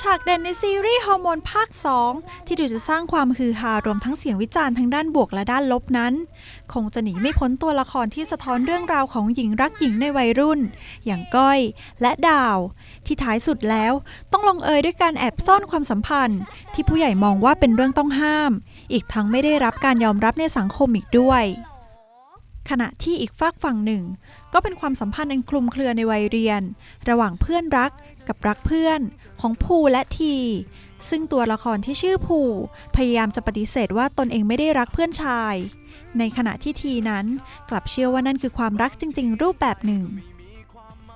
ฉากเด่นในซีรีส์ฮอร์โมนภาค 2 ที่ดูจะสร้างความฮือฮารวมทั้งเสียงวิจารณ์ทั้งด้านบวกและด้านลบนั้น คงจะหนีไม่พ้นตัวละครที่สะท้อนเรื่องราวของหญิงรักหญิงในวัยรุ่น อย่างก้อยและดาว ที่ท้ายสุดแล้วต้องลงเอยด้วยการแอบซ่อนความสัมพันธ์ ที่ผู้ใหญ่มองว่าเป็นเรื่องต้องห้าม อีกทั้งไม่ได้รับการยอมรับในสังคมอีกด้วย ขณะที่อีกฝากฝั่งหนึ่ง ก็เป็นความสัมพันธ์อันคลุมเครือในวัยเรียน ระหว่างเพื่อนรักกับรักเพื่อนของภูและที ซึ่งตัวละครที่ชื่อภูพยายามจะปฏิเสธว่าตนเองไม่ได้รักเพื่อนชาย ในขณะที่ทีนั้นกลับเชื่อว่านั่นคือความรักจริง ๆ รูปแบบหนึ่ง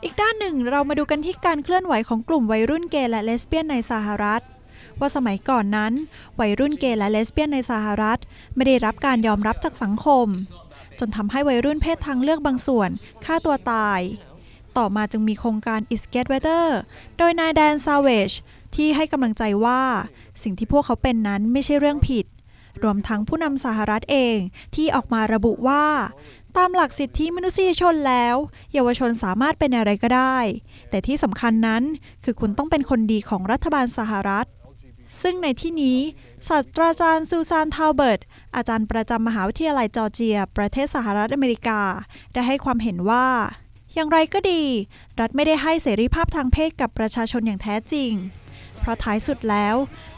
อีกด้านหนึ่งเรามาดูกันที่การเคลื่อนไหวของกลุ่มวัยรุ่นเกย์และเลสเบี้ยนในสหรัฐว่าสมัยก่อนนั้น วัยรุ่นเกย์และเลสเบี้ยนในสหรัฐ ไม่ได้รับการยอมรับจากสังคม จนทำให้วัยรุ่นเพศทางเลือกบางส่วนฆ่าตัวตาย ต่อมาจึงมีโครงการ Is Get Better โดยนายแดนซาเวชที่ให้กำลังใจว่าสิ่งที่พวกเขาเป็นนั้นไม่ใช่เรื่องผิด รวมทั้งผู้นำสหรัฐเองที่ออกมาระบุว่า ตามหลักสิทธิมนุษยชนแล้ว เยาวชนสามารถเป็นอะไรก็ได้ แต่ที่สำคัญนั้นคือคุณต้องเป็นคนดีของรัฐบาลสหรัฐ ซึ่งในที่นี้ ศาสตราจารย์ซูซานทาวเบิร์ตอาจารย์ประจำมหาวิทยาลัยจอร์เจีย ประเทศสหรัฐอเมริกา ได้ให้ความเห็นว่า อย่างไรก็ดี รัฐไม่ได้ให้เสรีภาพทางเพศกับประชาชนอย่างแท้จริง เพราะท้ายสุดแล้ว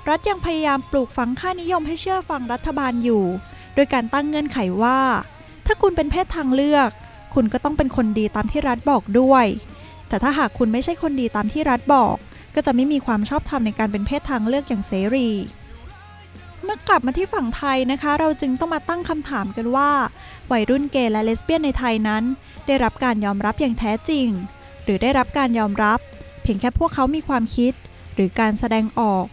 รัฐยังพยายามปลูกฝังค่านิยมให้เชื่อฟังรัฐบาลอยู่ โดยการตั้งเงื่อนไขว่า ถ้าคุณเป็นเพศทางเลือก คุณก็ต้องเป็นคนดีตามที่รัฐบอกด้วย แต่ถ้าหากคุณไม่ใช่คนดีตามที่รัฐบอก ก็จะไม่มีความชอบธรรมในการเป็นเพศทางเลือกอย่างเสรี เมื่อกลับมาที่ฝั่งไทยนะคะ เราจึงต้องมาตั้งคำถามกันว่า วัยรุ่นเกย์และเลสเบี้ยนในไทยนั้น ได้รับการยอมรับอย่างแท้จริง หรือได้รับการยอมรับ เพียงแค่พวกเขามีความคิด หรือการแสดงออก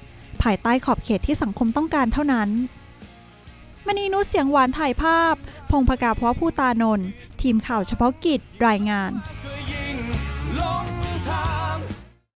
ภายใต้ขอบเขตที่สังคมต้องการเท่านั้นมณีนุชเสียงหวานถ่ายภาพ พงพกาพราะผู้ตานนทีมข่าวเฉพาะกิจรายงาน